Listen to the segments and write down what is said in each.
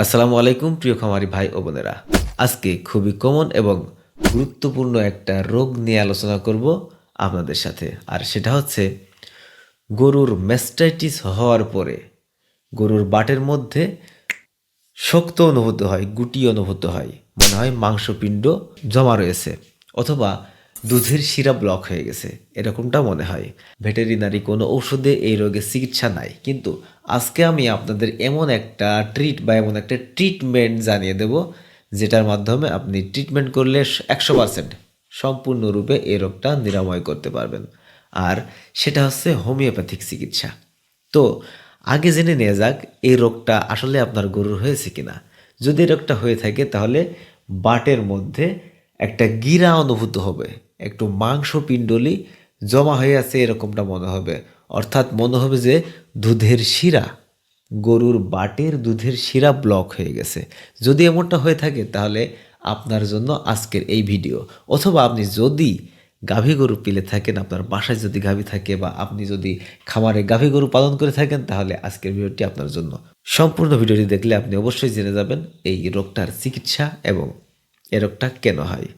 আসসালামু আলাইকুম, প্রিয় খামারি ভাই ও বোনেরা। আজকে খুবই কমন এবং গুরুত্বপূর্ণ একটা রোগ নিয়ে আলোচনা করব আপনাদের সাথে। আর সেটা হচ্ছে গরুর ম্যাস্টাইটিস হওয়ার পরে। গরুর বাটের মধ্যে শক্ত অনুভূত হয়, গুটি অনুভূত হয়। মনে হয় মাংসপিণ্ড জমা রয়েছে, অথবা দুধের শিরা ব্লক হয়ে গেছে, এরকমটা মনে হয়। ভেটেরিনারি কোনো ঔষধে এই রোগের চিকিৎসা নাই। কিন্তু আজকে আমি আপনাদের এমন একটা ট্রিট বা এমন একটা ট্রিটমেন্ট জানিয়ে দেব, যেটার মাধ্যমে আপনি ট্রিটমেন্ট করলে একশো পার্সেন্ট সম্পূর্ণরূপে এই রোগটা নিরাময় করতে পারবেন। আর সেটা হচ্ছে হোমিওপ্যাথিক চিকিৎসা। তো আগে জেনে নেওয়া যাক, এই রোগটা আসলে আপনার গরুর হয়েছে কিনা। যদি এই রোগটা হয়ে থাকে, তাহলে বাটের মধ্যে একটা গিরা অনুভূত হবে, একটু মাংসপিণ্ডলি জমা হয়ে আছে এরকমটা মনে হবে। অর্থাৎ মনে হবে যে দুধের শিরা, গরুর বাটের দুধের শিরা ব্লক হয়ে গেছে। যদি এমনটা হয়ে থাকে তাহলে আপনার জন্য আজকের এই ভিডিও অথবা আপনি যদি গাভী গরু পিলে থাকেন, আপনার বাসায় যদি গাভী থাকে বা আপনি যদি খামারে গাভী গরু পালন করে থাকেন, তাহলে আজকের ভিডিওটি আপনার জন্য। সম্পূর্ণ ভিডিওটি দেখলে আপনি অবশ্যই জেনে যাবেন এই রোগটার চিকিৎসা এবং এ রোগটা কেন হয়।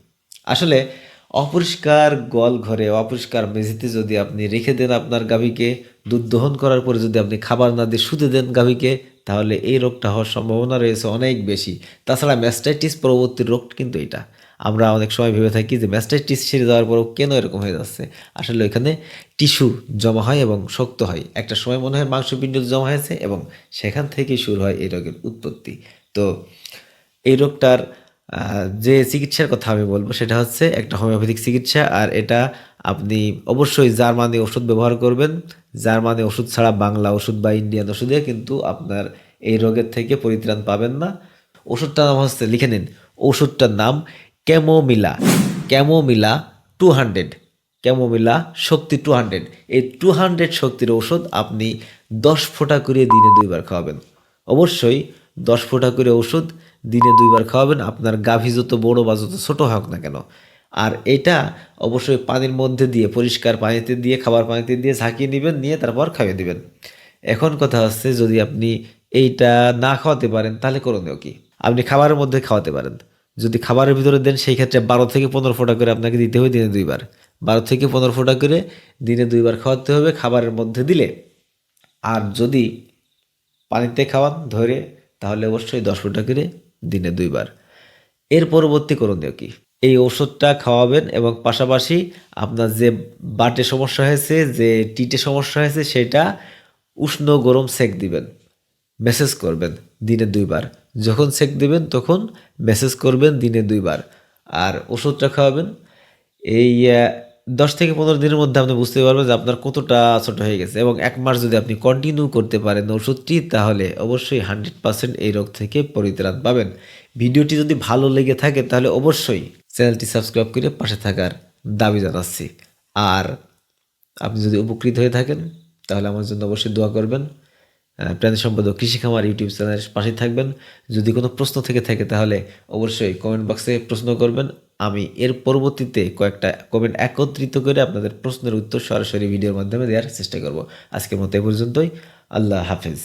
আসলে অপরিষ্কার গল ঘরে, অপরিষ্কার মেঝেতে যদি আপনি রেখে দেন আপনার গাভীকে, দুধ দহন করার পরে যদি আপনি খাবার না দিয়ে শুতে দেন গাভীকে, তাহলে এই রোগটা হওয়ার সম্ভাবনা রয়েছে অনেক বেশি। তাছাড়া ম্যাস্টাইটিস পরবর্তী রোগ কিন্তু এটা। আমরা অনেক সময় ভেবে থাকি যে ম্যাস্টাইটিস সেরে যাওয়ার পরেও কেন এরকম হয়ে যাচ্ছে? আসলে ওইখানে টিস্যু জমা হয় এবং শক্ত হয়। একটা সময় মনে হয় মাংসপিণ্ড জমা হয়েছে এবং সেখান থেকেই শুরু হয় এই রোগের উৎপত্তি। তো এই রোগটার যে চিকিৎসার কথা আমি বলব সেটা হচ্ছে একটা হোমিওপ্যাথিক চিকিৎসা আর এটা আপনি অবশ্যই জার্মানি ওষুধ ব্যবহার করবেন। জার্মানি ওষুধ ছাড়া বাংলা ওষুধ বা ইন্ডিয়ান ওষুধে কিন্তু আপনার এই রোগের থেকে পরিত্রাণ পাবেন না। ওষুধটার নাম হচ্ছে, লিখে নিন, ওষুধটার নাম chamomilla. Chamomilla two hundred. Chamomilla শক্তি টু হান্ড্রেড। এই টু হান্ড্রেড শক্তির ওষুধ আপনি দশ ফোঁটা করে দিনে দুইবার খাওয়াবেন। অবশ্যই দশ ফোঁটা করে ওষুধ, দিনে দুইবার খাওয়াবেন। আপনার গাভী যত বড় বা যত ছোটো হোক না কেন। আর এটা অবশ্যই পানির মধ্যে দিয়ে, পরিষ্কার পানিতে দিয়ে, খাবার পানিতে দিয়ে ঝাঁকিয়ে নেবেন, নিয়ে তারপর খাইয়ে দিবেন। এখন কথা হচ্ছে, যদি আপনি এইটা না খাওয়াতে পারেন, তাহলে করণীয় কি? আপনি খাবারের মধ্যে খাওয়াতে পারেন। যদি খাবারের ভিতরে দেন, সেই ক্ষেত্রে বারো থেকে পনেরো ফোঁটা করে আপনাকে দিতে হবে দিনে দুইবার। বারো থেকে পনেরো ফোঁটা করে দিনে দুইবার খাওয়াতে হবে, খাবারের মধ্যে দিলে। আর যদি পানিতে খাওয়ান, ধরে তাহলে অবশ্যই দশ ফুটা করে দিনে দুইবার। এর পরবর্তী করণীয় কি? এই ওষুধটা খাওয়াবেন এবং পাশাপাশি আপনার যে বাটে সমস্যা হয়েছে, যে টিটে সমস্যা হয়েছে, সেটা উষ্ণ গরম সেক দিবেন। মেসেজ করবেন দিনে দুইবার। যখন সেক দিবেন, তখন মেসেজ করবেন দিনে দুইবার। আর ওষুধটা খাওয়াবেন, এই দশ থেকে পনেরো দিনের মধ্যে আপনি বুঝতে পারবেন যে আপনার কতটা ছোট হয়ে গেছে। এবং এক মাস যদি আপনি কন্টিনিউ করতে পারেন ওষুধটি, তাহলে অবশ্যই হান্ড্রেড পার্সেন্ট এই রোগ থেকে পরিত্রাণ পাবেন। ভিডিওটি যদি ভালো লেগে থাকে, তাহলে অবশ্যই চ্যানেলটি সাবস্ক্রাইব করে পাশে থাকার দাবি জানাচ্ছি। আর আপনি যদি উপকৃত হয়ে থাকেন, তাহলে আমার জন্য অবশ্যই দোয়া করবেন। প্রাণী সম্পদ কৃষি খামার ইউটিউব চ্যানেলের পাশে থাকবেন। যদি কোনো প্রশ্ন থেকে থাকে, তাহলে অবশ্যই কমেন্ট বক্সে প্রশ্ন করবেন। আমি এর পরবর্তীতে কয়েকটা কমেন্ট একত্রিত করে আপনাদের প্রশ্নের উত্তর সরাসরি ভিডিওর মাধ্যমে দেওয়ার চেষ্টা করব। আজকের মতো এ পর্যন্তই। আল্লাহ হাফেজ।